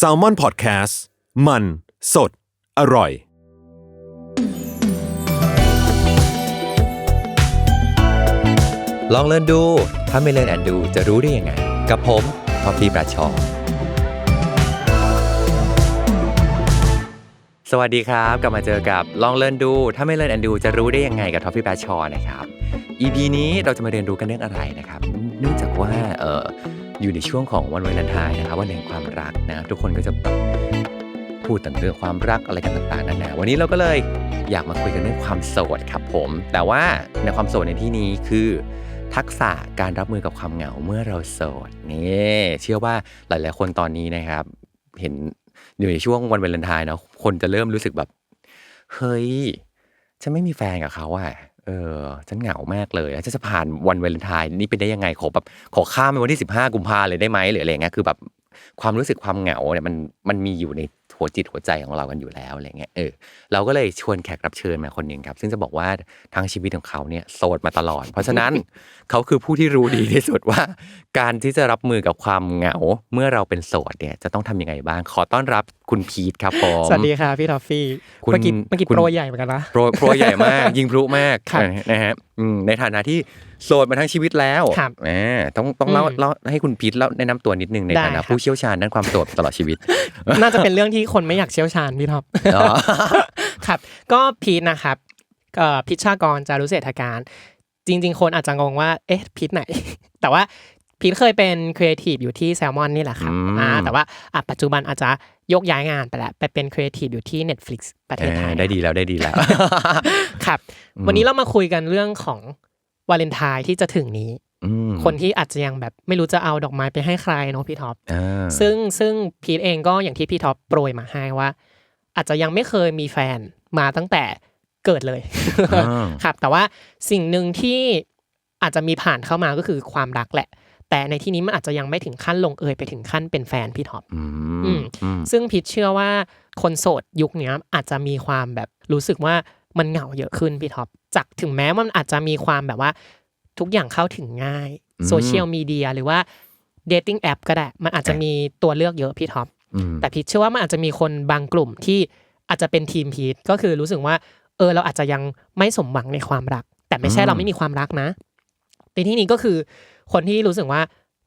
s a l ม o n PODCAST มัน สด อร่อย ลองเล่นดู ถ้าไม่เล่นแอนดูจะรู้ได้ยังไง กับผมท็อปปี้ปราชอสวัสดีครับ กลับมาเจอกับลองเล่นดู ถ้าไม่เล่นแอนดูจะรู้ได้ยังไงกับท็อปปี้ปราชอนะครับ EP นี้เราจะมาเรียนรู้กันเรื่องอะไรนะครับ เนื่องจากว่าเออ อยู่ในช่วงของวันวาเลนไทน์นะครับวันแห่งความรักนะทุกคนก็จะพูดถึงเรื่องความรักอะไรกันต่างๆนานาวันนี้เราก็เลยอยากมาคุยกันเรื่องความโสดครับผม แต่ว่าในความโสดในที่นี้คือ ทักษะการรับมือกับความเหงาเมื่อเราโสดนี่เชื่อว่าหลายๆ คนตอนนี้นะครับ เห็นอยู่ในช่วงวันวาเลนไทน์นะคนจะเริ่มรู้สึกแบบ เฮ้ยฉันไม่มีแฟนกับเขาอะ เออ ฉันเหงามากเลยฉันจะผ่านวันวาเลนไทน์นี่ไปได้ยังไงขอแบบขอข้ามไปวันที่สิบห้ากุมภาเลยได้ไหมหรืออะไรเงี้ยคือแบบความรู้สึกความเหงาเนี่ยมันมันมีอยู่ใน หัวจิตหัวใจของเรากันอยู่แล้วอะไรเงี้ยเออเราก็เลยชวนแขกรับเชิญมาคนหนึ่งครับ ซึ่งจะบอกว่าทั้งชีวิตของเขาเนี่ยโสดมาตลอด เพราะฉะนั้นเขาคือผู้ที่รู้ดีที่สุดว่า การที่จะรับมือกับความเหงา เมื่อเราเป็นโสดเนี่ยจะต้องทำยังไงบ้าง ขอต้อนรับคุณพีทครับผมสวัสดีค่ะพี่ทอฟฟี่คุณเมื่อกี้เมื่อกี้คุณโปรใหญ่เหมือนกันนะโปรโปรใหญ่มาก ยิงพลุมากครับนะฮะอืมในฐานะที่โสดมาทั้งชีวิตแล้วครับแหมต้องต้องเล่าอืมเล่าให้คุณพีทเล่าแนะนำตัวนิดนึงในได้ฐานะครับผู้เชี่ยวชาญด้านความโสดตลอดชีวิต น่าจะเป็นเรื่องที่คนไม่อยากเชี่ยวชาญพี่ท็อปอ๋อครับ ก็พีทนะครับเอ่อพิชชากรจารุเศรษฐการ จริง ๆ คนอาจจะงงว่าเอ๊ะพีทไหน แต่ว่าพีทเคยเป็นครีเอทีฟอยู่ที่แซลมอนนี่แหละครับอืมอ่าแต่ว่าอะปัจจุบันอาจจะยกย้ายงานไปแล้วไปเป็นครีเอทีฟอยู่ที่ Netflix ประเทศไทยเออได้ดีแล้วได้ดีแล้วครับ วันนี้เรามาคุยกันเรื่องของวาเลนไทน์ที่จะถึงนี้อืม คนที่อาจจะยังแบบไม่รู้จะเอาดอกไม้ไปให้ใครเนาะพี่ท็อปอ่าซึ่งซึ่งพีทเองก็อย่างที่พี่ท็อปโปรยมาให้ว่า อาจจะยังไม่เคยมีแฟนมาตั้งแต่เกิดเลยอ่าครับ แต่ว่าสิ่งหนึ่งที่อาจจะมีผ่านเข้ามาก็คือความรักแหละ แต่ในที่นี้มันอาจจะยังไม่ถึงขั้นลงเอยไปถึงขั้นเป็นแฟนพี่ท็อปอือืมมอืมซึ่งพีทเชื่อว่าคนโสดยุคเนี้ยอาจจะมีความแบบรู้สึกว่ามันเหงาเยอะขึ้นพี่ท็อปจากถึงแม้มันอาจจะมีความแบบว่า ทุกอย่างเข้าถึงง่ายโซเชียลมีเดียหรือว่าเดทติ้งแอปก็ได้ มันอาจจะมีตัวเลือกเยอะพี่ท็อปอืมแต่พีทเชื่อว่ามันอาจจะมีคนบางกลุ่มที่อาจจะเป็นทีมพีทก็คือรู้สึกว่า เออเราอาจจะยังไม่สมหวังในความรัก แต่ไม่ใช่อืมเราไม่มีความรักนะในที่นี้ก็คือคนที่รู้สึกว่า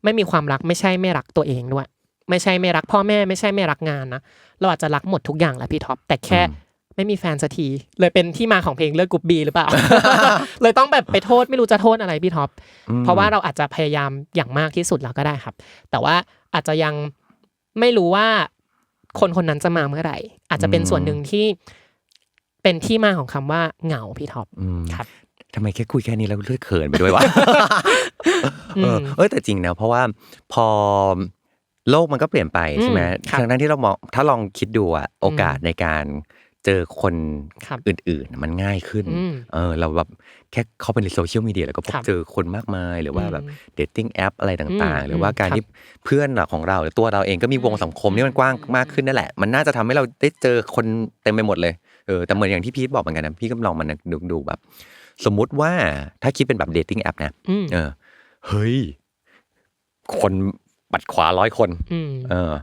ไม่มีความรักไม่ใช่ไม่รักตัวเองด้วย ไม่ใช่ไม่รักพ่อแม่ไม่ใช่ไม่รักงานนะเราอาจจะรักหมดทุกอย่างแหละพี่ท็อปแต่แค่ ไม่มีแฟนสักที เลยเป็นที่มาของเพลงเลิกกรุ๊บบีหรือเปล่า เลยต้องแบบไปโทษไม่รู้จะโทษอะไรพี่ท็อปอืมเพราะว่าเราอาจจะพยายามอย่างมากที่สุดแล้วก็ได้ครับ แต่ว่าอาจจะยังไม่รู้ว่าคนคนนั้นจะมาเมื่อไหร่ อาจจะเป็นส่วนหนึ่งที่เป็นที่มาของคำว่าเหงาพี่ท็อปอืมครับทำไมแค่คุยแค่นี้แล้วเลือดเขินไปด้วยวะอืมเออเอยแต่จริงนะเพราะว่าพอโลกมันก็เปลี่ยนไปใช่ไหมอืมครับทั้งนั้นที่เรามองถ้าลองคิดดูอะโอกาสในการ เจอคนครับอื่นๆ มันง่ายขึ้นอืมเออเราแบบแค่เข้าไปในโซเชียลมีเดียแล้วก็พบครับเจอคนมากมายหรือว่าแบบอืมเดทติ้งแอปอะไรต่างอืมๆหรือว่าการครับที่เพื่อนของเราหรือตัวเราเองก็มีวงสังคมที่มันกว้างมากขึ้นนั่นแหละ มันน่าจะทำให้เราได้เจอคนเต็มไปหมดเลยเออแต่เหมือนอย่างที่พีทบอกเหมือนกันนะพี่ก็ลองมันดูดูแบบ สมมุติว่าถ้าคิดเป็นแบบเดทติ้งแอปนะอืมเออเฮ้ยคนปัดขวาร้อยคนอืมเออ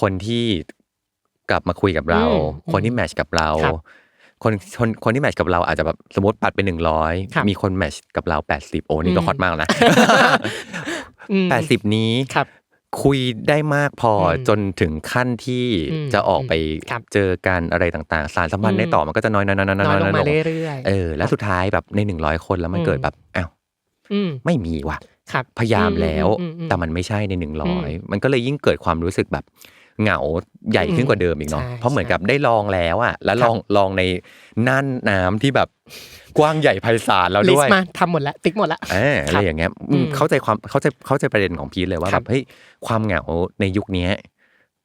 คนที่ กลับมาคุยกับเราอืมคนที่แมทช์กับเราครับคนคนคนที่แมทช์กับเราอาจจะแบบสมมติปัดไปหนึ่งร้อยครับมีคนแมทช์กับเราแปดสิบโอ้นี่ก็อืมฮอตมากแล้วนะอืมแปดสิบนี้ครับคุยได้มากพออมจนถึงขั้นที่อืมจะออกไปครับเจอกันอะไรต่างๆ สารสัมพันธ์ได้ต่อมันก็จะน้อยๆๆๆๆน้อยลงๆมาลงเรื่อยๆเออแล้วสุดท้ายแบบในหนึ่งร้อยคนแล้วมันอืมเกิดแบบอ้าวอืมไม่มีว่ะครับพยายามแล้วอืมอืมอืมแต่มันไม่ใช่ในหนึ่งร้อยอืมมันก็เลยยิ่งเกิดความรู้สึกแบบ เหงาใหญ่ขึ้นกว่าเดิมอีกเนาะใช่เพราะเหมือนกับได้ลองแล้วอะแล้วครับลองลองในน่านน้ำที่แบบกว้างใหญ่ไพศาลแล้วลิด้สวยต์มาทำหมดแล้วติ๊กหมดแล้วเอออะไรอย่างเงี้ยอืมอืมเข้าใจความเข้าใจเข้าใจประเด็นของพีทเลยว่าคแบรับบเฮ้ยความเหงาในยุคเนี้ย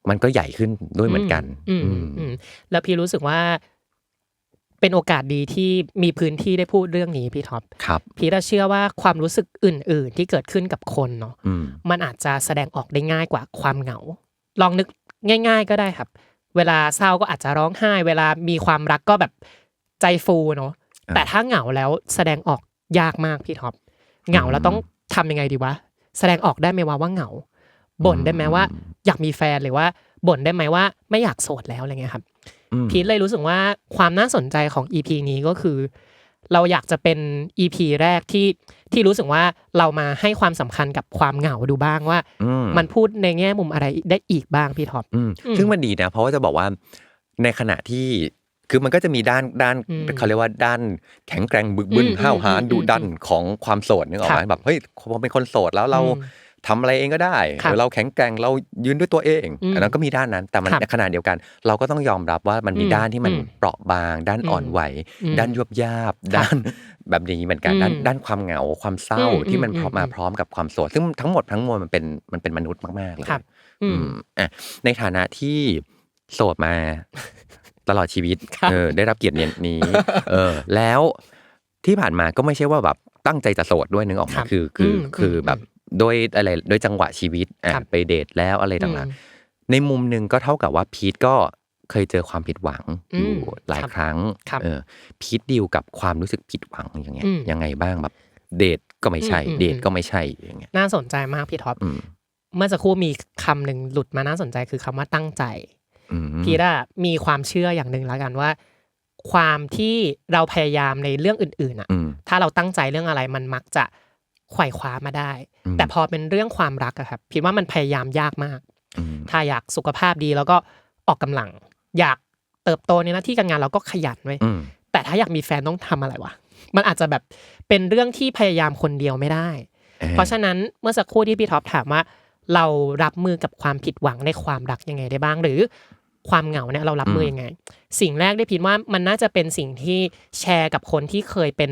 มันก็ใหญ่ขึ้นด้วยเหมือนกันอืมอือืมมอืมแล้วพี่รู้สึกว่า เป็นโอกาสดีที่มีพื้นที่ได้พูดเรื่องนี้พี่ท็อปครับ พี่เชื่อว่าความรู้สึกอื่น ๆ ที่เกิดขึ้นกับคนเนาะอืมมันอาจจะแสดงออกได้ง่ายกว่าความเหงา ลองนึก ง่าย ๆ ก็ได้ครับ เวลาเศร้าก็อาจจะร้องไห้ เวลามีความรักก็แบบใจฟูเนาะอ่าแต่ถ้าเหงาแล้วแสดงออกยากมากพี่ท็อปเหงาแล้วต้องทำยังไงดีวะแสดงออกได้ไหมว่าว่าเหงาบ่นได้ไหมว่า อยากมีแฟนหรือว่าบ่นได้ไหมว่าไม่อยากโสดแล้วอะไรเงี้ยครับอืมพีทเลยรู้สึกว่าความน่าสนใจของ EP นี้ก็คือ เราอยากจะเป็น EP แรกที่ที่รู้สึกว่าเรามาให้ความสำคัญกับความเหงาดูบ้างว่าอืมมันพูดในแง่มุมอะไรได้อีกบ้างพี่ท็อปอืมอืมซึ่งมันดีนะ เพราะว่าจะบอกว่าในขณะที่คือมันก็จะมีด้านด้านอืมเขาเรียกว่าด้านแข็งแกร่งบึกบึนอืมห้าวหาญอืมดุดันอืมของความโสดนึกออกไหมครับแบบเฮ้ยพอเป็นคนโสดแล้วเราอืม ทำอะไรเองก็ได้ครับเราแข็งแกร่งเรายืนด้วยตัวเองอืมอันนั้นก็มีด้านนั้น แต่มันครับในขณะเดียวกัน เราก็ต้องยอมรับว่ามันมีอืมด้านที่มันอืมเปราะบาง ด้านอ่อนไหวอืมด้านยวบยาบ ด้านแบบนี้เหมือนกันอืมด้านด้านความเหงาความเศร้าอืมที่มันอืมพร้อมมาอืมพร้อมกับความโสดซึ่งทั้งหมดทั้งมวลมันเป็นมันเป็นมนุษย์มากๆเลยครับอือืมมอะในฐานะที่โสดมาตลอดชีวิตครับเออได้รับเกียรตินี้ เออ แล้วที่ผ่านมาก็ไม่ใช่ว่าแบบตั้งใจจะโสดด้วยนึกออกไหครัมาบคือคืออมคืออมแบบ โดยอะไรโดยจังหวะชีวิตอะครับ ไปเดทแล้วอะไรอืต่างมๆในมุมหนึ่งก็เท่ากับว่าพีทก็เคยเจอความผิดหวังอืมอยู่หลายครับครั้งครับเออพีทดีลกับความรู้สึกผิดหวังอย่างเงี้ยอืมยังไงบ้างแบบเดทก็ไม่ใช่ อืมอืม เดทก็ไม่ใช่อย่างเงี้ย น่าสนใจมากพี่ท็อปอืม เมื่อสักครู่มีคำหนึ่งหลุดมาน่าสนใจคือคำว่าตั้งใจ อืม พีทอะมีความเชื่ออย่างหนึ่งแล้วกันว่า ความที่เราพยายามในเรื่องอื่นๆอะอืม ถ้าเราตั้งใจเรื่องอะไรมันมักจะไขว่คว้ามาได้อืม แต่พอเป็นเรื่องความรักอะครับพีทว่ามันพยายามยากมากอืมถ้าอยากสุขภาพดีแล้วก็ออกกำลัง อยากเติบโตในหน้าที่การงานเราก็ขยันไว้อืมแต่ถ้าอยากมีแฟนต้องทำอะไรวะมันอาจจะแบบเป็นเรื่องที่พยายามคนเดียวไม่ได้ เพราะฉะนั้นเมื่อสักครู่ที่พี่ท็อปถามว่า เรารับมือกับความผิดหวังในความรักยังไงได้บ้าง หรือความเหงาเนี่ยเรารับมือยังไง สิ่งแรกได้พิดว่ามันน่าจะเป็นสิ่งที่แชร์กับคนที่เคยเป็น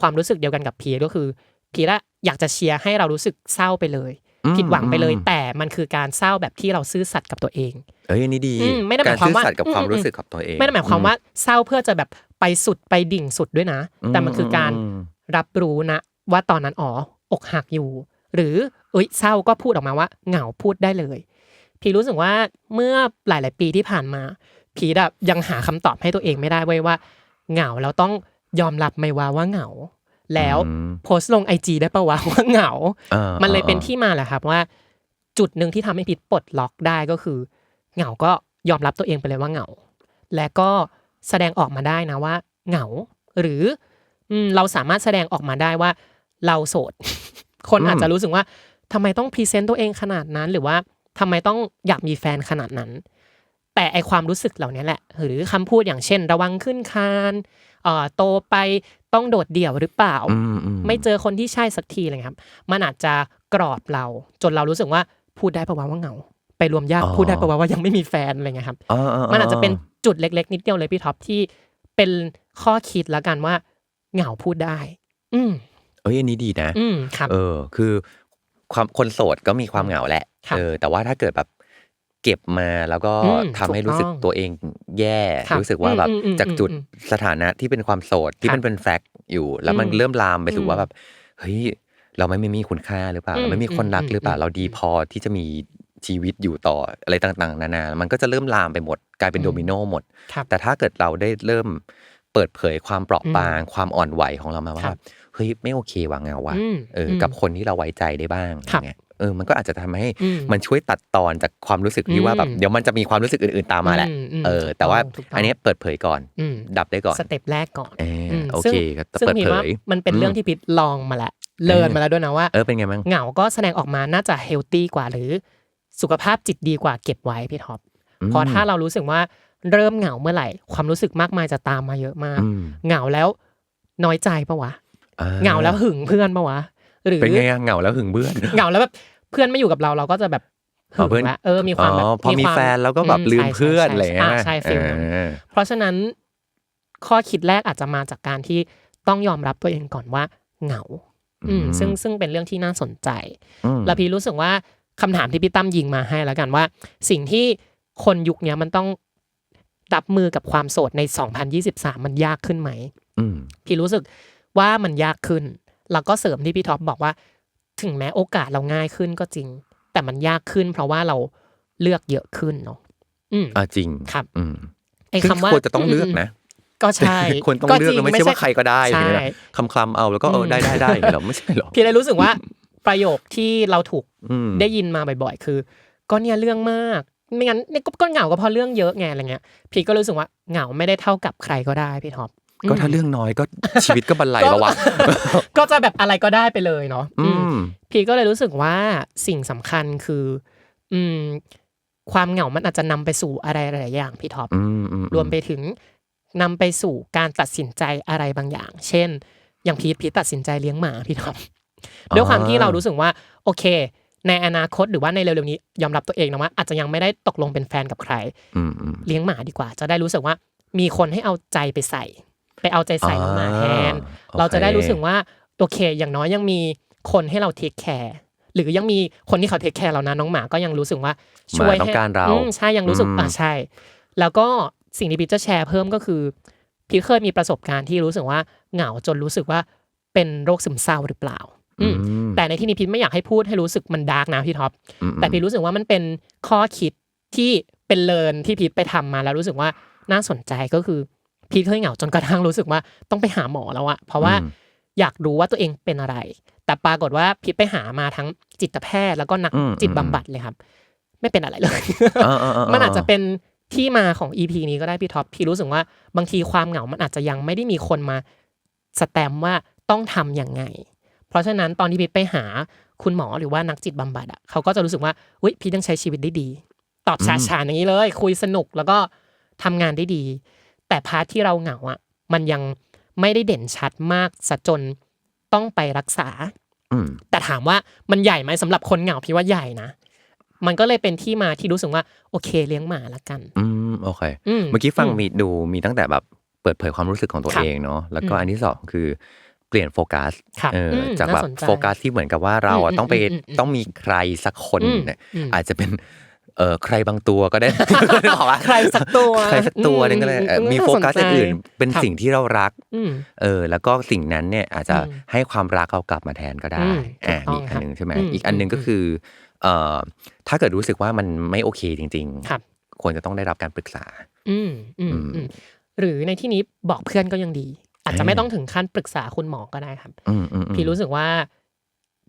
ความรู้สึกเดียวกันกับพีทก็คือ พีทอะอยากจะเชียร์ให้เรารู้สึกเศร้าไปเลยอืมผิดหวังไปเลยอืมแต่มันคือการเศร้าแบบที่เราซื่อสัตย์กับตัวเอง เอ้ยอันนี้ดีอืมไม่ได้หกามารยความซื่อว่าสัตย์กับความอืมรู้สึกกับตัวเอง ไม่ได้หมายความว่าเศร้าเพื่อจะแบบไปสุดไปดิ่งสุดด้วยนะ แต่มันคือการมรับรู้นะ ว่าตอนนั้นอ๋ออกหักอยู่ หรือเอ้ยเศร้าก็พูดออกมาว่าเหงาพูดได้เลย พี่รู้สึกว่าเมื่อหลาย ๆ ปีที่ผ่านมาพีดอะยังหาคำตอบให้ตัวเองไม่ได้เว้ยว่า เหงาแล้วต้องยอมรับไหมว่าว่าเหงา แล้วอืมโพสต์ลงไอจีได้ปะวะว่าเหงาอ่ามันเลยเป็นอ่าที่มาแหละครับว่าจุดหนึ่งที่ทำให้พีทปลดล็อกได้ก็คือ เหงาก็ยอมรับตัวเองไปเลยว่าเหงา และก็แสดงออกมาได้นะว่า เหงา หรืออืมเราสามารถแสดงออกมาได้ว่า เราโสด คนอาจจะรู้สึกว่าทำไมต้องพรีเซนต์ตัวเองขนาดนั้น หรือว่าทำไมต้องอยากมีแฟนขนาดนั้น แต่ไอความรู้สึกเหล่านี้แหละ หรือคำพูดอย่างเช่น ระวังขึ้นคานเอ่อโตไปต้องโดดเดี่ยวหรือเปล่าอืมอืมไม่เจอคนที่ใช่สักทีเลยครับ มันอาจจะกรอบเรา จนเรารู้สึกว่าพูดได้ปะวะว่าเหงา ไปรวมญาติอ๋อพูดได้ปะวะว่ายังไม่มีแฟนอะไรเงี้ยครับอ่าๆๆมันอาจจะเป็นจุดเล็ก ๆ นิดเดียวเลยพี่ท็อปที่เป็นข้อคิดแล้วกันว่า เหงาพูดได้ อืมเอ้ยอันนี้ดีนะ อืมครับ เออ คือความคนโสดก็มีความเหงาแหละครับเออแต่ว่าถ้าเกิดแบบ เก็บมาแล้วก็อืมทำให้ถูกรู้สึกต้องตัวเองแย่ครับรู้สึกว่าแบบอืมอืมจากจุดอืมสถานะที่เป็นความโสดที่ครับมันเป็นแฟกต์อยู่ แล้วมันอืมเริ่มลามไปสู่อืมว่าแบบเฮ้ยเราไม่มีคุณค่าหรือเปล่าอืมเราไม่มีคนรักอืมหรือเปล่าอืมเราดีพอที่จะมีชีวิตอยู่ต่ออะไรต่างๆ นานา มันก็จะเริ่มลามไปหมด กลายเป็นอืมโดมิโนหมดครับแต่ถ้าเกิดเราได้เริ่มเปิดเผยความเปราะอืมบาง ความอ่อนไหวของเรามาครัว่าบเฮ้ยไม่โอเคว่ะเงาว่ะอืมเอออมกับคนที่เราไว้ใจได้บ้างครับอย่างเงี้ย เออมันก็อาจจะทำให้อืมมันช่วยตัดตอนจากความรู้สึกที่ว่าแบบอืมเดี๋ยวมันจะมีความรู้สึกอื่นๆตามมาแหละอืมอืมเออถูกแต่ว่าต้องถูกต้องอันเนี้ยเปิดเผยก่อนอืมดับได้ก่อนสเต็ปแรกก่อนเออมโอซึ่งเคก็ซึ่งเปิดพี่เผว่ายมันเป็นอืมเรื่องที่พิทลองมาแล้วเลิร์นมาแล้วด้วยนะว่าเออเป็นไงบ้างเหงาก็แสดงออกมาน่าจะเฮลตี้กว่าหรือ สุขภาพจิตดีกว่าเก็บไว้พี่ท็อปอืมเพราะถ้าเรารู้สึกว่าเริ่มเหงาเมื่อไหร่ ความรู้สึกมากมายจะตามมาเยอะมากอืมเหงาแล้วน้อยใจปะวะอ่เหงาแล้วหึงเพื่อนปะวะ หรือเป็นไงอะเหงาแล้วหึงเบื่อนเหงาแล้วแบบเพื่อนไม่อยู่กับเราเราก็จะแบบหึอ๋องเพื่อนละเออมีความแบบอ๋อพอมีควาแฟนแล้วก็แบบอืลืมใช่เพื่อนใช่อะไรอย่างเงี้ยาใช่ฟิลนั้นเออเพราะฉะนั้นข้อคิดแรกอาจจะมาจากการที่ต้องยอมรับตัวเองก่อนว่าเหงา อืมซึ่งซึ่งเป็นเรื่องที่น่าสนใจอืมแล้วพี่รู้สึกว่าคำถามที่พี่ตั้มยิงมาให้แล้วกันว่า สิ่งที่คนยุคเนี้ยมันต้องรับมือกับความโสดใน 2023 มันยากขึ้นไหมอืมพี่รู้สึกว่ามันยากขึ้น แล้วก็เสริมที่พี่ท็อปบอกว่า ถึงแม้โอกาสเราง่ายขึ้นก็จริง แต่มันยากขึ้น เพราะว่าเราเลือกเยอะขึ้นเนาะอืมอ่าจริงครับ อืมไอ้ซึ่งคำว่าควรจะต้องเลือกนะก็ใช่ควรต้องเลือกจริแล้วไม่ใช่ว่าใครก็ได้ใช่อย่างเงี้ยคำคำๆเอาแล้วก็เอออืมได้ได้ได้อย่างเงี้ยเหรอไม่ใช่เหรอพี่เลยรู้สึกว่าประโยคที่เราถูกอืมได้ยินมาบ่อยๆ คือ ก็เนี่ยเรื่องมากไม่งั้นเนี่ยก็ก็เหงาก็เพราะเรื่องเยอะไงอะไรเงี้ยพี่ก็รู้สึกว่าเหงาไม่ได้เท่ากับใครก็ได้พี่ท็อป ก็ถ้าเรื่องน้อยก็ชีวิตก็บรรลัยแล้ววะก็จะแบบอะไรก็ได้ไปเลยเนาะอือืมมพี่ก็เลยรู้สึกว่าสิ่งสำคัญคือ อืม ความเหงามันอาจจะนำไปสู่อะไรหลายๆอย่างพี่ท็อปอืมอืมรวมไปถึงนำไปสู่การตัดสินใจอะไรบางอย่าง เช่น อย่างพีทพีทตัดสินใจเลี้ยงหมาพี่ท็อปด้วยความที่เรารู้สึกว่า โอเค ในอนาคตหรือว่าในเร็วๆนี้ ยอมรับตัวเองนะว่าอาจจะยังไม่ได้ตกลงเป็นแฟนกับใครอืมอืมเลี้ยงหมาดีกว่า จะได้รู้สึกว่า มีคนให้เอาใจไปใส่ ไปเอาใจใส่น้องหมาแทนอ่าเราจะได้โอเครู้สึกว่าโอเคอย่างน้อยยังมีคนให้เราเทคแคร์หรือยังมีคนที่เขาเทคแคร์เรานะน้องหมาก็ยังรู้สึกว่าช่วยหมาต้องให้การเราอืมใช่ยังรู้สึกอืมอะใช่ แล้วก็สิ่งที่พีทจะแชร์เพิ่มก็คือพีทเคยมีประสบการณ์ที่รู้สึกว่าเหงาจนรู้สึกว่าเป็นโรคซึมเศร้าหรือเปล่าอืมแต่ในที่นี้พีทไม่อยากให้พูดให้รู้สึกมันดาร์กนะพี่ท็อปอืมแต่พีทรู้สึกว่ามันเป็นข้อคิดที่เป็นเลิร์นที่พีทไปทำมาแล้วรู้สึกว่าน่าสนใจก็คือ พีทเคยเหงาจนกระทั่งรู้สึกว่าต้องไปหาหมอแล้วอะเพราะว่าอืมอยากรู้ว่าตัวเองเป็นอะไร แต่ปรากฏว่าพีทไปหามาทั้งจิตแพทย์แล้วก็นักอืมจิตบำบัดเลยครับ ไม่เป็นอะไรเลยอ่าอ่าอ่ามันอาจจะเป็นที่มาของ EP นี้ก็ได้พี่ท็อปพี่รู้สึกว่าบางทีความเหงา มันอาจจะยังไม่ได้มีคนมาสแตมป์ว่าต้องทำยังไง เพราะฉะนั้นตอนที่พีทไปหาคุณหมอหรือว่านักจิตบำบัดอะเขาก็จะรู้สึกว่าอุ้ยพีทยังใช้ชีวิตได้ดี ตอบฉาฉานอย่างนี้เลย คุยสนุกแล้วก็ทำงานได้ดี แต่พาร์ทที่เราเหงาอะ มันยังไม่ได้เด่นชัดมากซะจนต้องไปรักษาอืมแต่ถามว่ามันใหญ่ไหมสำหรับคนเหงาพี่ว่าใหญ่นะมันก็เลยเป็นที่มาที่รู้สึกว่า โอเคเลี้ยงหมาละกัน อืมโอเคอืมเมื่อกี้ฟังอืมมีดูมีตั้งแต่แบบเปิดเผยความรู้สึกของตัวครับเองเนาะแล้วก็อืมอันที่สองคือเปลี่ยนโฟกัสครับเอออมจากแบบน่าสนใจโฟกัสที่เหมือนกับว่าเราอะอืมต้องไปอืมอืมอืมต้องมีใครสักคนอืมเนี่ยอืมอาจจะเป็น เออใครบางตัวก็ได้นึกออกปะใครสักตัวใครสักตัวหนึงก็ได้เอออืมมีน่าโฟกัสสนใจอื่นๆเป็นครับสิ่งที่เรารักอืมเออ แล้วก็สิ่งนั้นเนี่ยอาจจะอืมให้ความรักเรากลับมาแทนก็ได้อืมอ่าถูมีกอีกต้อัองนหนึ่งใช่ไหมครับอีกอันหนึ่งอืมก็คือเอ่อถ้าเกิดรู้สึกว่ามันไม่โอเคจริงครับๆควรจะต้องได้รับการปรึกษาอืมอืมอืมอืมหรือในที่นี้บอกเพื่อนก็ยังดี อาจจะไม่ต้องถึงขั้นปรึกษาคุณหมอก็ได้ครับอืมอืมอืมพี่รู้สึกว่า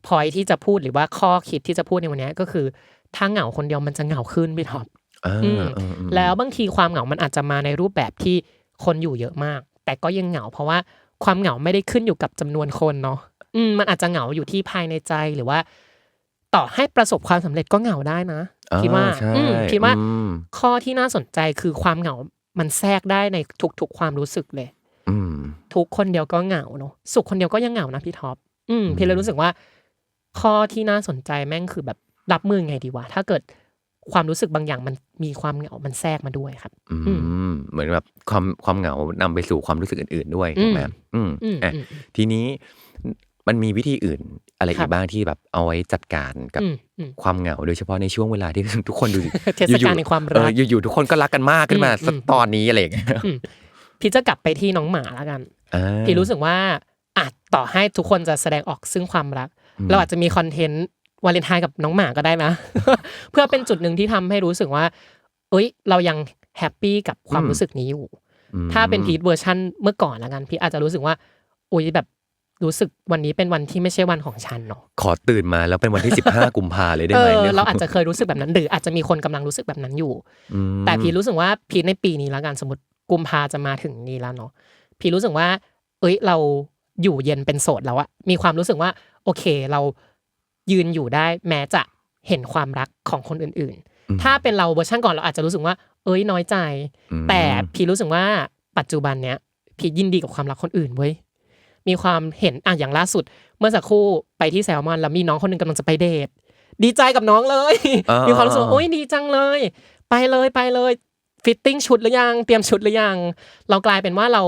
พอยที่จะพูดหรือว่าข้อคิดที่จะพูดในวันนี้ก็คือ ถ้าเหงาคนเดียวมันจะเหงาขึ้นพี่ท็อปเอออืมเออเออแล้วบางทีความเหงา มันอาจจะมาในรูปแบบที่คนอยู่เยอะมาก แต่ก็ยังเหงาเพราะว่าความเหงาไม่ได้ขึ้นอยู่กับจำนวนคนเนาะอืมมันอาจจะเหงาอยู่ที่ภายในใจหรือว่า ต่อให้ประสบความสำเร็จก็เหงาได้นะอ่คิดว่าใช่อืมคิดว่าอืมข้อที่น่าสนใจคือความเหงา มันแทรกได้ในทุกๆความรู้สึกเลยอืมทุกคนเดียวก็เหงาเนอะสุขคนเดียวก็ยังเหงานะพี่ท็อปอืมอืมพี่เลยรู้สึกว่า ข้อที่น่าสนใจแม่งคือแบบ รับมือไงดีวะ ถ้าเกิดความรู้สึกบางอย่างมันมีความเหงา มันแทรกมาด้วยครับ อือืมมเหมือนแบบความความเหงานำไปสู่ความรู้สึกอื่น ๆ ด้วยถูกไหมอืมอืมอืมอะอืมทีนี้มันมีวิธีอื่นอะไรครัอีบกบ้างที่แบบเอาไว้จัดการกับอืมอืมความเหงาโดยเฉพาะในช่วงเวลาที่ทุกคนดูเทศกาลแห่งความรักเอออยู่ๆทุกคนก็รักกันมากขึ้นมาอืมสักอืมตอนนี้อะไรอย่างเงี้ยพี่จะกลับไปที่น้องหมาแล้วกันอ่าพี่รู้สึกว่าอาจต่อให้ทุกคนจะแสดงออกซึ่งความรักอืมเราอาจจะมีคอนเทนต์ วาเลนไทน์กับน้องหมาก็ได้นะ เพื่อเป็นจุดหนึ่งที่ทำให้รู้สึกว่า เอ้ย เรายังแฮปปี้กับความรู้สึกนี้อยู่อืมถ้าเป็นพีทเวอร์ชันเมื่อก่อนละกันพี่อาจจะรู้สึกว่าอุ้ยแบบรู้สึกวันนี้เป็นวันที่ไม่ใช่วันของฉันเนาะขอตื่นมาแล้วเป็นวันที่ 15 กุมภาเลยได้เอไหมอนี่ยเราอาจจะเคยรู้สึกแบบนั้น หรืออาจจะมีคนกำลังรู้สึกแบบนั้นอยู่อืมแต่พีรู้สึกว่าพีในปีนี้แล้วกันสมมติกุมภาจะมาถึงนี้แล้วเนาะพีรู้สึกว่า เอ้ยเราอยู่เย็นเป็นโสดแล้วอะมีความรู้สึกว่า โอเค เรา ยืนอยู่ได้ แม้จะเห็นความรักของคนอื่นอืมๆถ้าเป็นเราเวอร์ชันก่อนเราอาจจะรู้สึกว่า เอ้ยน้อยใจอืมแต่พีรู้สึกว่าปัจจุบันเนี้ยพียินดีกับความรักคนอื่นเว้ยมีความเห็นอะอย่างล่าสุด เมื่อสักครู่ไปที่แซลมอนแล้วมีน้องคนหนึ่งกำลังจะไปเดทดีใจกับน้องเลยอ่ามีความรู้สึกว่าอ่าโอ้ยดีจังเลย ไปเลยไปเลยฟิตติ้งชุดหรือยัง เตรียมชุดหรือยัง เรากลายเป็นว่าเรา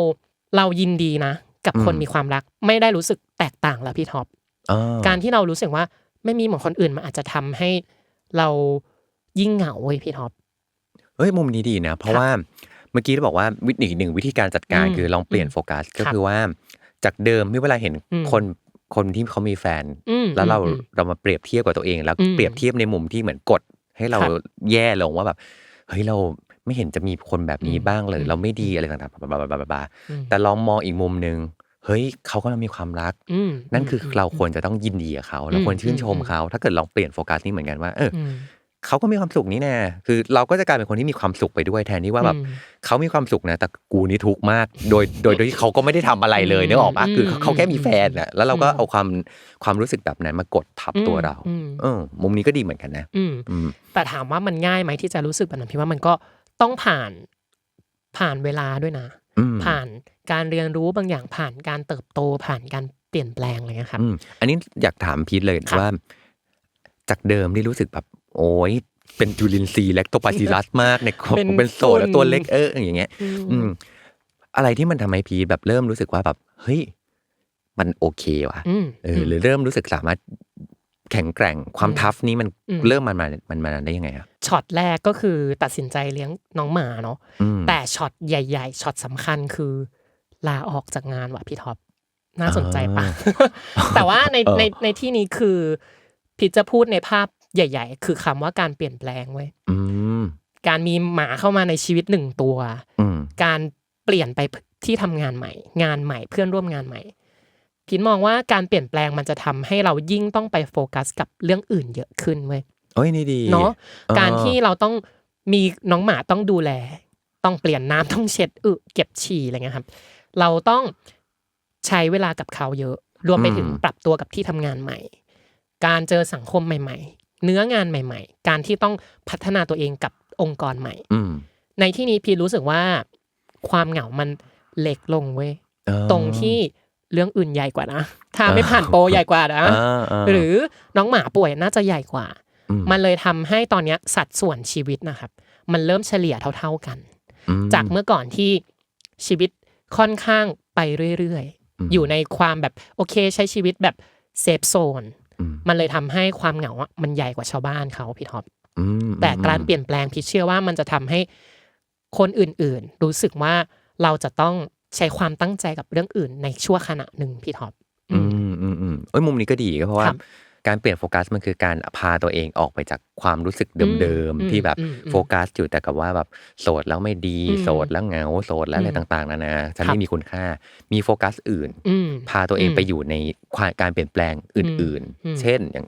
เรายินดีนะ กับคนมีความรักไม่ได้รู้สึกแตกต่างแล้วพี่ท็อปอ่าการที่เรารู้สึกว่า ไม่มีเหมือนคนอื่นมันอาจจะทำให้เรายิ่งเหงาเว้ยพี่ท็อปเฮ้ยมุมนี้ดีนะ เพราะครับว่าเมื่อกี้เราบอกว่าวิธีหนึ่งวิธีการจัดการอืมคือลองเปลี่ยนอืมโฟกัส ก็ครับคือว่าจากเดิมที่เวลาเห็นอืมคนคนที่เขามีแฟนอืมแล้วเราอืมเรามาเปรียบเทียบกับตัวเอง แล้วอืมเปรียบเทียบในมุมที่เหมือนกด ให้เราครับแย่ลงว่าแบบเฮ้ยเราไม่เห็นจะมีคนแบบนี้อืมบ้างเลยอืมเราไม่ดีอะไรต่างๆบลาบลาบลาบลาอืมแต่ลองมองอีกมุมหนึ่ง เฮ้ยเขากำลังมีความรัก อืมนั่นคือเราควรจะต้องยินดีกับเขาเราควรชื่นชมเขา ถ้าเกิดลองเปลี่ยนโฟกัสนี่เหมือนกันว่า เอออมเขาก็มีความสุขนี่แน่ คือเราก็จะกลายเป็นคนที่มีความสุขไปด้วยแทนที่ว่าแบบอืมเขามีความสุขนะ แต่กูนี่ทุกข์มาก โดย โดยโดยที่เขาก็ไม่ได้ทำอะไรเลยนึกออกปะอืมคือเขาแค่มีแฟนน่ะแล้วเราก็อืมเอาความความรู้สึกแบบนั้นมากดทับตัวเรา อืม เออ มุมนี้ก็ดีเหมือนกันนะ อืม อืม แต่ถามว่ามันง่ายไหมที่จะรู้สึกแบบนั้นพี่ว่ามันก็ต้องผ่านผ่านเวลาด้วยนะ อืม ผ่าน การเรียนรู้บางอย่างผ่านการเติบโตผ่านการเปลี่ยนแปลงอะไรเงี้ยครับอืมอันนี้อยากถามพีทเลยครับว่า จากเดิมที่รู้สึกแบบโอ้ยเป็นจุลินทรีย์และตัวปาซิลัสมากในครอบเป็นเป็นโซนแล้วฝุ่นตัวเล็กเอออย่างเงี้ย อืมอืมอะไรที่มันทำให้พีทแบบเริ่มรู้สึกว่าแบบเฮ้ยมันโอเคว่ะอืมเออหรือเริ่มรู้สึกสามารถแข็งแกร่งความอืมทัฟนี่มันอืมเริ่มมันมามันมาได้ยังไงอะช็อตแรกก็คือตัดสินใจเลี้ยงน้องหมาเนาะอืมแต่ช็อตใหญ่ ๆช็อตสำคัญคือ ลาออกจากงานว่ะพี่ท็อปน่าสนใจปะแต่ว่าในเออในในที่นี้คือพี่จะพูดในภาพใหญ่ ๆ คือคำว่าการเปลี่ยนแปลงเว้ยอืมการมีหมาเข้ามาในชีวิตหนึ่งตัวอืมการเปลี่ยนไปที่ทำงานใหม่ งานใหม่เพื่อนร่วมงานใหม่พินมองว่าการเปลี่ยนแปลงมันจะทำให้เรายิ่งต้องไปโฟกัสกับเรื่องอื่นเยอะขึ้นเว้ยโอ้ยนี่ดีเนาะเออการที่เราต้องมีน้องหมาต้องดูแล ต้องเปลี่ยนน้ำต้องเช็ดอึเก็บฉี่อะไรเงี้ยครับ เราต้องใช้เวลากับเขาเยอะ รวมไปถึงปรับตัวกับที่ทำงานใหม่ การเจอสังคมใหม่ ๆ เนื้องานใหม่ ๆ การที่ต้องพัฒนาตัวเองกับองค์กรใหม่อืมในที่นี้พีรู้สึกว่า ความเหงามันเล็กลงเว้ยเออตรงที่เรื่องอื่นใหญ่กว่านะถ้าไม่ผ่านโปรใหญ่กว่านะอ่าาหรือน้องหมาป่วยน่าจะใหญ่กว่าอืมมันเลยทำให้ตอนเนี้ยสัดส่วนชีวิตนะครับ มันเริ่มเฉลี่ยเท่า ๆกันอืมจากเมื่อก่อนที่ชีวิต ค่อนข้างไปเรื่อยอืมๆอยู่ในความแบบโอเคใช้ชีวิตแบบเซฟโซนอืมมันเลยทำให้ความเหงาอะมันใหญ่กว่าชาวบ้านเขาพี่ท็อปอืมแต่การเปลี่ยนแปลงพี่เชื่อว่ามันจะทำให้คนอื่นๆ รู้สึกว่าเราจะต้องใช้ความตั้งใจกับเรื่องอื่นในชั่วขณะหนึ่งพี่ท็อปอือืมมอืมอืมเอ้ยมุมนี้ก็ดีก็เพราะว่าครับ การเปลี่ยนโฟกัสมันคือการพาตัวเองออกไปจากความรู้สึกเดิมอืมๆที่แบบอืมอืมโฟกัสอยู่แต่กับว่าแบบโสดแล้วไม่ดีอืมโสดแล้วเหงาโสดแล้วอะไรอืมต่างๆนานาฉันครับไม่มีคุณค่า มีโฟกัสอื่นอืมพาตัวเองอืมไปอยู่ในความการเปลี่ยนแปลงอื่นอืมๆเช่นอย่าง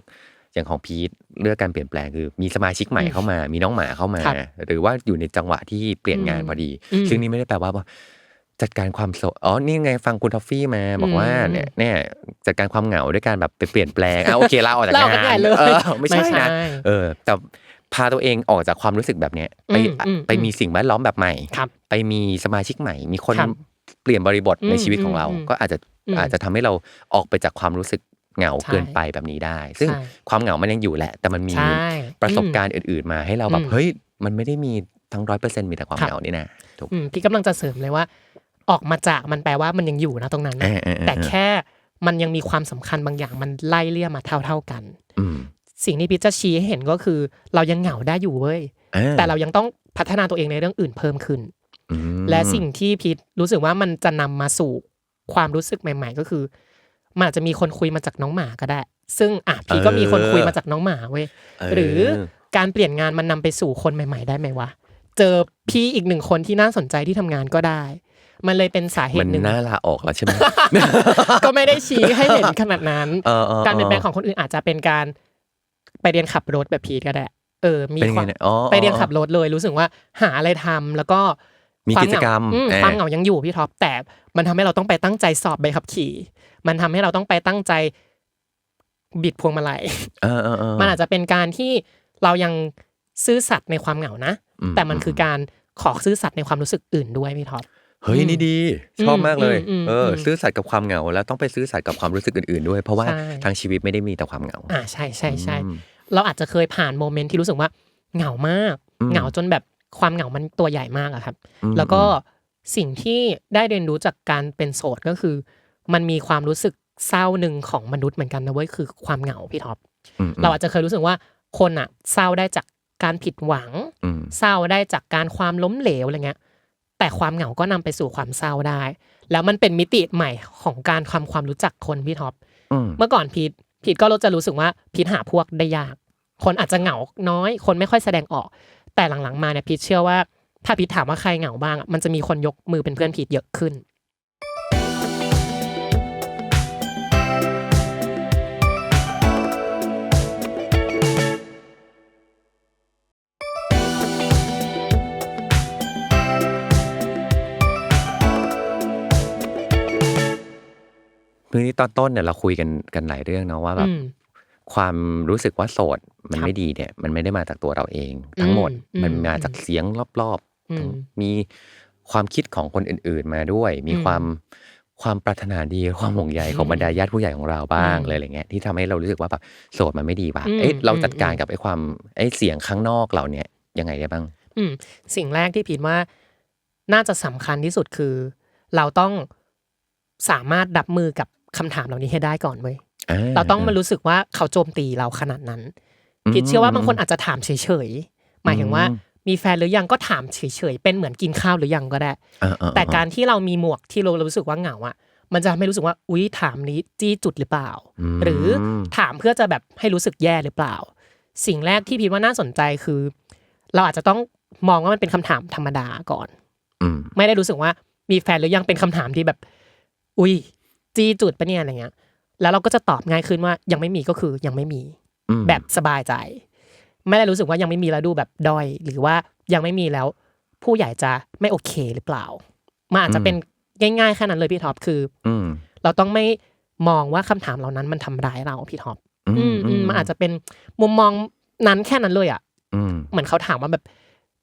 อย่างของพีทเรื่องการเปลี่ยนแปลงคือ มีสมาชิกใหม่เข้ามา มีน้องหมาเข้ามาครับหรือว่าอยู่ในจังหวะที่เปลี่ยนงานอืมพอดีอืมซึ่งนี่ไม่ได้แปลว่า จัดการความโสดอ๋อ นี่ไงฟังคุณทอฟฟี่มา บอกว่าอืมเนี่ยเนี่ยจัดการความเหงาด้วยการแบบไปเปลี่ยนแปลงอะโอเคลาออกจากลาออกจากงานงานเลยเออไม่ใช่ไม่ใช่นะเออ แต่พาตัวเองออกจากความรู้สึกแบบเนี้ยไปอืมอืมไปมีสิ่งแวดล้อมแบบใหม่ครับไปมีสมาชิกใหม่ มีคนครับเปลี่ยนบริบทในอืมชีวิตของเราอืมก็อาจจะอืมอาจจะทำให้เราออกไปจากความรู้สึกเหงาใช่เกินไปแบบนี้ได้ ซึ่งใช่ความเหงามันยังอยู่แหละ แต่มันมีใช่ประสบการณ์อื่น ๆ มาให้เราแบบอืมเฮ้ยมันไม่ได้มีทั้งร้อยเปอร์เซ็นต์มีแต่ความครับเหงานี่นะถูกอืมพี่กำลังจะเสริมเลยว่า ออกมาจากมันแปลว่ามันยังอยู่นะตรงนั้นเอนะอเออเออแต่แค่มันยังมีความสำคัญบางอย่างมันไล่เลี่ยมาเท่า ๆกันอืมสิ่งที่พี่จะชี้ให้เห็นก็คือ เรายังเหงาได้อยู่เว้ยอ่แต่เรายังต้องพัฒนาตัวเองในเรื่องอื่นเพิ่มขึ้นอืมและสิ่งที่พีทรู้สึกว่ามันจะนำมาสู่ความรู้สึกใหม่ ๆ ก็คือมันอาจจะมีคนคุยมาจากน้องหมาก็ได้ ซึ่งอะพีทก็มีคนคุยมาจากน้องหมาเว้ยเหรือการเปลี่ยนงานมันนำไปสู่คนใหม่ ๆ ได้ไหมวะเจอพี่อีกหนึ่งคนที่น่าสนใจที่ทำงานก็ได้ มันเลยเป็นสาเหมันตุหนึ่งน่าลาออกแล้วใช่ไหมก็ไม่ได้ชี้ให้เห็นขนาดนั้นเออเออการเปลี่ยนแปลงของคนอื่นอาจจะเป็นการไปเรียนขับรถแบบพีทก็ได้เออ มีเป็นคไงวามเนี่ยอ๋อไปเรียนขับรถเลย รู้สึกว่าหาอะไรทำแล้วก็มีควากิจกรรมเหงาอืเออความเหงายังอยู่พี่ท็อปแต่มันทำให้เราต้องไปตั้งใจสอบใบขับขี่ มันทำให้เราต้องไปตั้งใจบิดพวงมาลัยเออเออเออมันอาจจะเป็นการที่เรายังซื่อสัตย์ในความเหงานะอืมแต่มันคือการขอซื่อสัตย์ในความรู้สึกอื่นด้วยพี่ท็อป เฮ้ยนี่ดีชอบมากเลยอืมอืมเอออมซื่อสัตย์กับความเหงา แล้วต้องไปซื่อสัตย์กับความรู้สึกอื่นๆด้วย เพราะว่าใช่ทางชีวิตไม่ได้มีแต่ความเหงาอ่าใช่ใช่ใช่อืมเราอาจจะเคยผ่านโมเมนต์ที่รู้สึกว่าเหงามากอืมเหงาจนแบบความเหงามันตัวใหญ่มากอะครับอืมแล้วก็สิ่งที่ได้เรียนรู้จากการเป็นโสดก็คือ มันมีความรู้สึกเศร้าหนึ่งของมนุษย์เหมือนกันนะเว้ยคือความเหงาพี่ท็อปอืมเราอาจจะเคยรู้สึกว่าคนอะเศร้าได้จากการผิดหวังอืมเศร้าได้จากการความล้มเหลวอะไรเงี้ย แต่ความเหงาก็นำไปสู่ความเศร้าได้ แล้วมันเป็นมิติใหม่ของการทำความรู้จักคนพี่ท็อปอืมเมื่อก่อนพีทพีทก็จะรู้สึกว่าพีทหาพวกได้ยาก คนอาจจะเหงาน้อย คนไม่ค่อยแสดงออก แต่หลังๆมาเนี่ยพีทเชื่อว่า ถ้าพีทถามว่าใครเหงาบ้างอะมันจะมีคนยกมือเป็นเพื่อนพีทเยอะขึ้น ทีนี้ตอนต้นเนี่ยเราคุยกันกันหลายเรื่องเนาะว่าแบบอืมความรู้สึกว่าโสดมันครับไม่ดีเนี่ย มันไม่ได้มาจากตัวเราเอง ทั้งหมดอืมมันอืมมาจากเสียงรอบอืมๆมีความคิดของคนอื่น ๆมาด้วย มีอืมความความปรารถนาดีความห่วงใยของอืมบรรดาญาติผู้ใหญ่ของเราบ้างอืมเลยอะไรเงี้ยที่ทำให้เรารู้สึกว่าแบบโสดมันไม่ดีว่ะอืมเอ๊ะเราอืมจัดการอืมกับไอ้ความไอ้เสียงข้างนอกเราเนี่ยยังไงได้บ้าง อืมสิ่งแรกที่พีดว่าน่าจะสำคัญที่สุดคือ เราต้องสามารถรับมือกับ คำถามเหล่านี้ให้ได้ก่อนเว้ยเราต้องมารู้สึกว่าเขาโจมตีเราขนาดนั้นอืมพีดเชื่อว่าบางคนอาจจะถามเฉยๆหมายถึงว่าอืมมีแฟนหรือยังก็ถามเฉยๆเป็นเหมือนกินข้าวหรือยังก็ได้เออเออเออแต่การที่เรามีหมวกที่เรารู้สึกว่าเหงาอะ มันจะทำให้รู้สึกว่าอุ๊ยถามนี้จี้จุดหรือเปล่ามหรือถามเพื่อจะแบบให้รู้สึกแย่หรือเปล่า สิ่งแรกที่พีดว่าน่าสนใจคือ เราอาจจะต้องมองว่ามันเป็นคำถามธรรมดาก่อนอืมไม่ได้รู้สึกว่ามีแฟนหรือยังเป็นคำถามที่แบบ อุ้ย จี้จุดปะเนี่ยอะไรเงี้ย แล้วเราก็จะตอบง่ายขึ้นว่ายังไม่มีก็คือยังไม่มีอืมแบบสบายใจ ไม่ได้รู้สึกว่ายังไม่มีแล้วดูแบบด้อย หรือว่ายังไม่มีแล้ว ผู้ใหญ่จะไม่โอเคหรือเปล่ามันอาจจะเป็นง่ายๆแค่นั้นเลยพี่ท็อปคือ อืมเราต้องไม่มองว่าคำถามเหล่านั้นมันทำร้ายเราพี่ท็อปอือืมอืมมันอาจจะเป็นมุมมองนั้นแค่นั้นเลยอะอืมเหมือนเขาถามว่าแบบ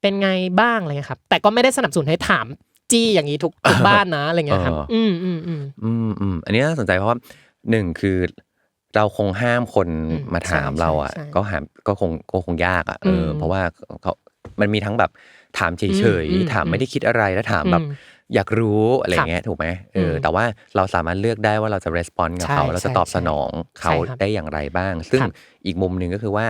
เป็นไงบ้างอะไรเงี้ยครับ แต่ก็ไม่ได้สนับสนุนให้ถาม จี้อย่างนี้ทุกทุกบ้านนะอะไรเงี้ยครับ อืมอืมอืมอืมอืมอันนี้น่าสนใจเพราะว่าหนึ่งคือเราคงห้ามคนอืมมาถามใช่เราอะใช่ใช่ก็หามก็คงก็คงยากอะเอออมเพราะว่าเขามันมีทั้งแบบถามเฉอืยมอืมๆถามไม่ได้คิดอะไรแล้วถามแบบอืมอยากรู้อะไรเงี้ยถูกไหมเอออมแต่ว่าเราสามารถเลือกได้ว่าเราจะ respond กับใช่เขา เราจะใช่ตอบใช่สนองเขาใช่ครับได้อย่างไรบ้าง ซึ่งครับอีกมุมหนึ่งก็คือว่า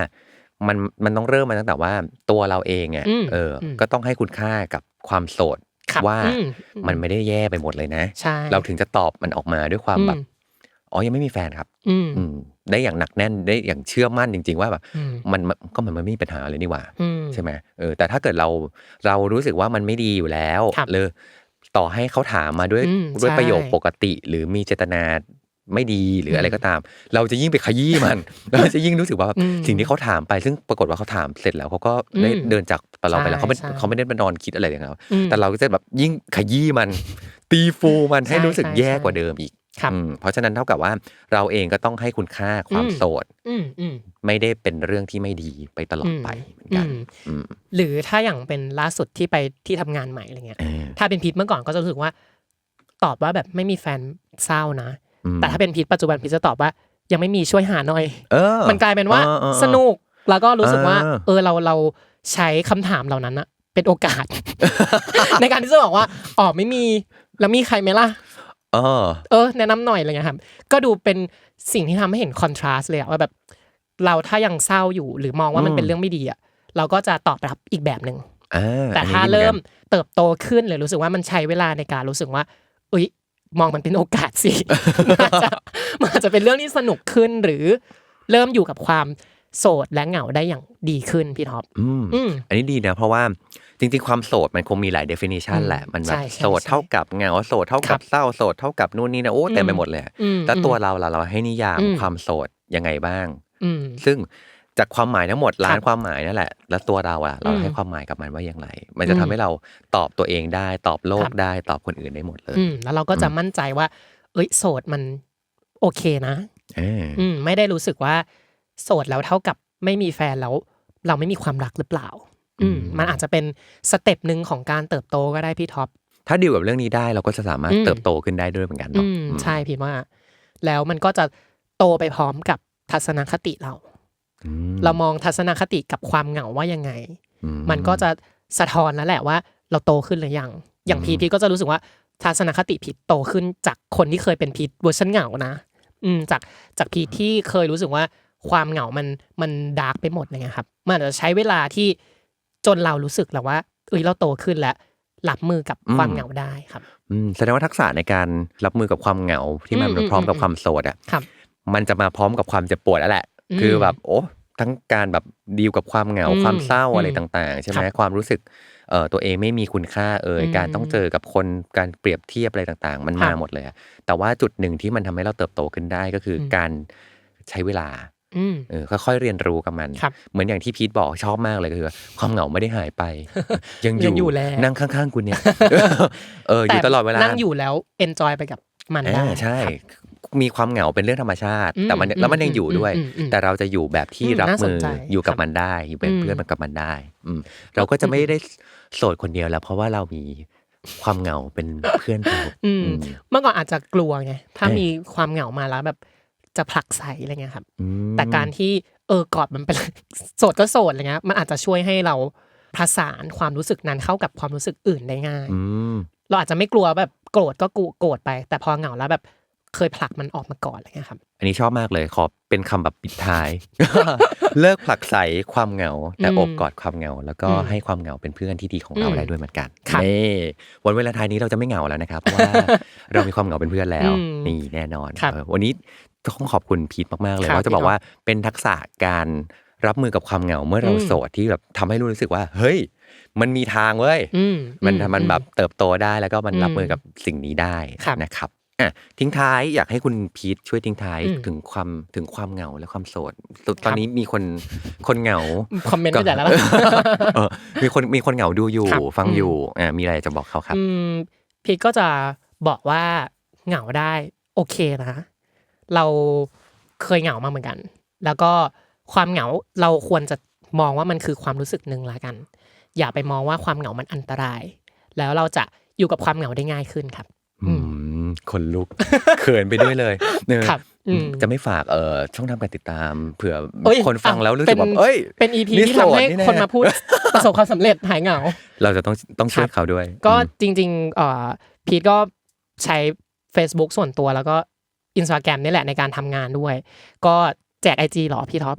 มันมันต้องเริ่มมาตั้งแต่ว่าตัวเราเองอะอืมเอออมก็ต้องให้คุณค่ากับความโสดครับ ว่าอืมมันไม่ได้แย่ไปหมดเลยนะใช่เราถึงจะตอบมันออกมาด้วยความแบบอืมอ๋อยังไม่มีแฟนครับ อืมอืมได้อย่างหนักแน่นได้อย่างเชื่อมั่นจริง ๆ ว่าแบบอืมมันมันก็มันไม่มีปัญหาเลยนี่หว่าอืมใช่ไหมเออแต่ถ้าเกิดเราเรารู้สึกว่ามันไม่ดีอยู่แล้วครับเลยต่อให้เขาถามมาด้วยอืมด้วยใช่ประโยคปกติ หรือมีเจตนา ไม่ดีหรืออะไรก็ตาม เราจะยิ่งไปขยี้มัน เราจะยิ่งรู้สึกว่าอืมสิ่งที่เขาถามไปซึ่งปรากฏว่าเขาถามเสร็จแล้วเขาก็ได้อืมเดินจากเราไปแล้วใช่เขาไม่ใช่เขาไม่ได้มานอนคิดอะไรอย่างเงี้ยอืมแต่เราก็จะแบบยิ่งขยี้มัน ตีฟูมันให้ใช่รู้สึกใช่แย่ใช่กว่าเดิมอีกครับอืมเพราะฉะนั้นเท่ากับว่าเราเองก็ต้องให้คุณค่าความอืมโสดอืมอืมไม่ได้เป็นเรื่องที่ไม่ดีไปตลอดไปเหมือนกันอืมอืมหรือถ้าอย่างเป็นล่าสุดที่ไปที่ทำงานใหม่อะไรเงี้ยเออถ้าเป็นพีทเมื่อก่อนก็จะรู้สึกว่า ตอบว่าแบบไม่มีแฟนเศร้านะอืม แต่ถ้าเป็นพีทปัจจุบันพีทจะตอบว่า ยังไม่มีช่วยหาหน่อยเออมันกลายเป็นว่าออเออสนุกแล้วก็รู้สึกว่า เออเออเราเราใช้คำถามเหล่านั้นอะเป็นโอกาส ในการที่จะบอกว่าอ๋อไม่มีแล้วมีใครไหมล่ะเออเออแนะนำหน่อยอะไรเงี้ยครับก็ดูเป็นสิ่งที่ทำให้เห็นคอนทราสต์เลยอะว่าแบบ เราถ้ายังเศร้าอยู่หรือมองว่ามันอืมเป็นเรื่องไม่ดีอะเราก็จะตอบรับอีกแบบหนึ่งอ่าแต่อันนี้ถ้าดีหอนกันเริ่มเติบโตขึ้นหรือรู้สึกว่ามันใช้เวลาในการรู้สึกว่าเอ้ย มองมันเป็นโอกาสสิมันอาจจะมันอาจจะเป็นเรื่องที่สนุกขึ้นหรือเริ่มอยู่กับความโสดและเหงาได้อย่างดีขึ้นพี่ท็อปอืมอืมอันนี้ดีนะ เพราะว่าจริงๆ ความโสดมันคงมีหลาย definition อืมแหละ มันแบบใช่ใช่โสดเท่ากับเหงาโสดเท่าคกัรับบเศร้าโสดเท่ากับนู่นนี่นะโอ้เต็มไปหมดเลยอืมแล้วตัวเราล่ะเราให้นิยามอืมความโสดยังไงบ้างอืมซึ่ง จากความหมายทั้งหมดล้าคนรับความหมายนั่นแหละ แล้วตัวเราอะเราอืมให้ความหมายกับมันว่าอย่างไร มันจะอืมทำให้เราตอบตัวเองได้ตอบโลคกรับได้ตอบคนอื่นได้หมดเลยอืมแล้วเราก็จะมั่นใจว่า เอ้ยโสดมันโอเคนะเอออืมไม่ได้รู้สึกว่า โสดแล้วเท่ากับไม่มีแฟนแล้ว เราไม่มีความรักหรือเปล่า อืมมันอาจจะเป็นสเต็ปหนึ่งของการเติบโตก็ได้พี่ท็อปถ้าดีลกับเรื่องนี้ได้เราก็จะสามารถอืมเติบโตขึ้นได้ด้วยเหมือนกันอืเนาะมอืมใช่พี่ว่า แล้วมันก็จะโตไปพร้อมกับทัศนคติเราอื เรามองทัศนคติกับความเหงาว่ายังไงอืมันก็จะสะท้อนแล้วแหละว่า เราโตขึ้นหรือยัง อย่างพีทพีทก็จะรู้สึกว่าทัศนคติพีทโตขึ้นจากคนที่เคยเป็นพีทเวอร์ชันเหงานะ อืมจากจากพีทที่เคยรู้สึกว่าความเหงามันมันดาร์กไปหมดเลยไงครับ มันอาจจะใช้เวลาที่จนเรารู้สึกแล้วว่าเอ้ยเราโตขึ้นแล้วรับมือกับความเหงาได้ครับอืมแสดงว่าทักษะในการรับมือกับความเหงาที่มันอืมพร้อมกับอืมความโสดอะครับมันจะมาพร้อมกับความเจ็บปวดแล้วแหละอืม คือแบบโอ้ทั้งการแบบดีลกับความเหงาอืมความเศร้าอะไรอืมต่างๆ ใช่ไหมครับความรู้สึกเอ่อตัวเองไม่มีคุณค่าเอ่ยอืมการต้องเจอกับคนการเปรียบเทียบอะไรต่างๆ มันครับมาหมดเลยอะแต่ว่าจุดหนึ่งที่มันทำให้เราเติบโตขึ้นได้ก็คืออมการใช้เวลาอืมเออค่อยๆเรียนรู้กับมันครับเหมือนอย่างที่พีทบอกชอบมากเลยคือ ความเหงาไม่ได้หายไป ยังอยัยู่งอยู่แล้วนั่งข้างๆคุณเนี่ยเอออยู่ตลอดเวลานั่งอยู่แล้วเอนจอยไปกับมันอ่าได้ใช่ครับ มีความเหงาเป็นเรื่องธรรมชาติอืมแต่มันอืมแล้วมันยังอยู่ด้วยอืมอืมแต่เราจะอยู่แบบที่อืมรับน่าสมืนอใจอยู่กับครับมันได้อยู่เป็นอืมเพื่อนมันกับมันได้อืมเราก็จะไม่ได้โสดคนเดียวแล้ว เพราะว่าเรามีความเหงาเป็นเพื่อนเราอืมอืมเมื่อก่อนอาจจะกลัวไงถ้าเออมีความเหงามาแล้วแบบจะผลักใสอะไรเงี้ยครับอืมแต่การที่เออกอดมันเป็นโสดก็โสดอะไรเงี้ยมันอาจจะช่วยให้เราผสานความรู้สึกนั้นเข้ากับความรู้สึกอื่นได้ง่ายอืมเราอาจจะไม่กลัวแบบโกรธก็กูโกรธไป แต่พอเหงาแล้วแบบ เคยผลักมันออกมาก่อนอะไรเงี้ยครับ อันนี้ชอบมากเลยขอเป็นคำแบบปิดท้าย เลิกผลักใสความเหงา แต่อืมโอบกอดความเหงา แล้วก็อืมให้ความเหงาเป็นเพื่อนที่ดีของเราอืมได้ด้วยเหมือนกันครับนี่วันเวลาไทายนี้เราจะไม่เหงาแล้วนะครับเพราะว่าเรามีความเหงาเป็นเพื่อนแล้วอืมนี่แน่นอนครับเออวันนี้ต้องขอบคุณพีทมากๆเลยครับว่าจะบอกพี่ท็อปว่าเป็นทักษะการรับมือกับความเหงาเมื่อเราอืมโสดที่แบบทำให้รู้สึกว่า เฮ้ย มันมีทางเว้ยอืมมันอืมันแบบเติบโตได้แล้วก็มันอืมรับมือกับสิ่งนี้ได้ครับนะครับ อะทิ้งท้ายอยากให้คุณพีทช่วยทิ้งท้ายอืมถึงความถึงความเหงาและความโสด ตอนนี้มีคนคนเหงาคอมเมนต์ไปแต่ละเออมีคนมีคนเหงาดูอยู่ครับฟังอืมอยู่อ่ามีอะไรจะบอกเขาครับอืมพีทก็จะบอกว่าเหงาได้ โอเคนะ เราเคยเหงามาเหมือนกัน แล้วก็ความเหงาเราควรจะมองว่ามันคือความรู้สึกหนึ่งละกัน อย่าไปมองว่าความเหงามันอันตราย แล้วเราจะอยู่กับความเหงาได้ง่ายขึ้นครับ อืม คนลุกเขินไปด้วยเลยเนอะครับจะไม่ฝากเอ่อช่องทางการติดตามเผื่อคนฟังแล้วรู้สึกแบบเอ้ยเป็นอีพีที่ทำให้คนมาพูดประสบความสำเร็จหายเหงา เราจะต้องต้องช่วยเขาด้วย ก็จริงๆเอ่อพีทก็ใช้ Facebook ส่วนตัวแล้วก็อินสตาแกรมนี่แหละในการทำงานด้วย ก็ จกไอจีหรอพี่ท็อป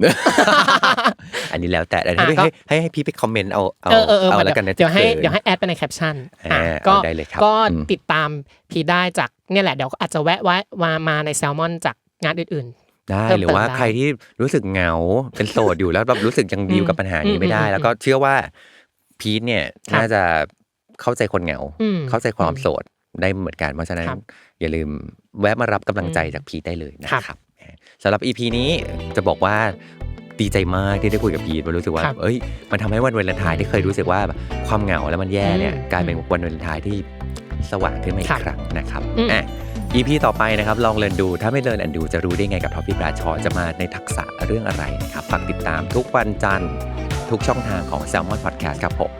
อันนี้แล้วแต่แต่อะให้ก็ให้ให้ให้พี่ไปคอมเมนต์เอาเอาเออเออเออเอามาแล้วกันนะเดี๋ยวให้ขินเดี๋ยวให้แอดไปในแคปชั่นอ่าอะก็เอาได้เลยครับก็อืมติดตามพีทได้จากเนี่ยแหละเดี๋ยวอาจจะแวะไว้มามาในแซลมอนจากงานอื่นได้เพิ่มหรือว่าเติมได้ใครที่รู้สึกเหงาเป็นโสดอยู่แล้วแบบรู้สึกยังดีลกับปัญหานี้ไม่ได้อืมแล้วก็เชื่อว่าพีทเนี่ยครับน่าจะเข้าใจคนเหงาอืมเข้าใจความอืมโสดได้เหมือนกันเพราะฉะนั้นครับอย่าลืมแวะมารับกำลังใจอืมจากพีทได้เลยนะครับ สำหรับ EP นี้จะบอกว่าดีใจมากที่ได้คุยกับพีทมันรู้สึกว่าครับเอ้ยมันทำให้วันวาเลนไทน์ที่เคยรู้สึกว่าความเหงาแล้วมันแย่เนี่ยอืมกลายเป็นวันวาเลนไทน์ที่สว่างขึ้นมาอีครักบครั้งนะครับอืม อะ EP ต่อไปนะครับลองเรียนดูถ้าไม่เรียนแอนดูจะรู้ได้ไงกับท็อปปี้ปราชอจะมาในทักษะเรื่องอะไรนะครับฝากติดตามทุกวันจันทร์ทุกช่องทางของ Salmon Podcast ครับผม